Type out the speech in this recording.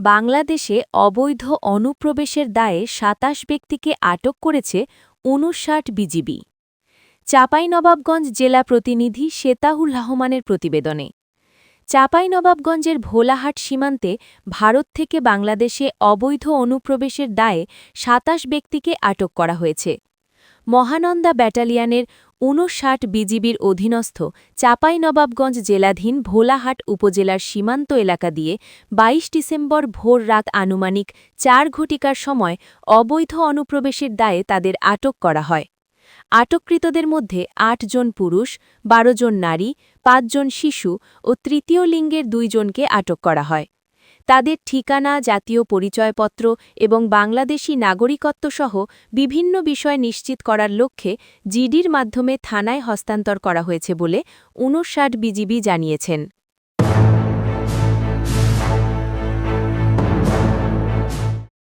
বাংলাদেশে অবৈধ অনুপ্রবেশের দায়ে সাতাশ ব্যক্তিকে আটক করেছে উনষাট বিজিবি। চাঁপাইনবাবগঞ্জ জেলা প্রতিনিধি শেতাহুল রহমানের প্রতিবেদনে। চাঁপাইনবাবগঞ্জের ভোলাহাট সীমান্তে ভারত থেকে বাংলাদেশে অবৈধ অনুপ্রবেশের দায়ে সাতাশ ব্যক্তিকে আটক করা হয়েছে। মহানন্দা ব্যাটালিয়ানের ঊনষাট বিজিবির অধীনস্থ চাঁপাইনবাবগঞ্জ জেলাধীন ভোলাহাট উপজেলার সীমান্ত এলাকা দিয়ে ২২ ডিসেম্বর ভোর রাত আনুমানিক চার ঘটিকার সময় অবৈধ অনুপ্রবেশের দায়ে তাদের আটক করা হয়। আটককৃতদের মধ্যে আটজন পুরুষ ১২ জন নারী পাঁচজন শিশু ও তৃতীয় লিঙ্গের দুইজনকে আটক করা হয়। তাদের ঠিকানা, জাতীয় পরিচয়পত্র এবং বাংলাদেশি নাগরিকত্বসহ বিভিন্ন বিষয় নিশ্চিত করার লক্ষ্যে জিডির মাধ্যমে থানায় হস্তান্তর করা হয়েছে বলে ঊনষাট বিজিবি জানিয়েছেন।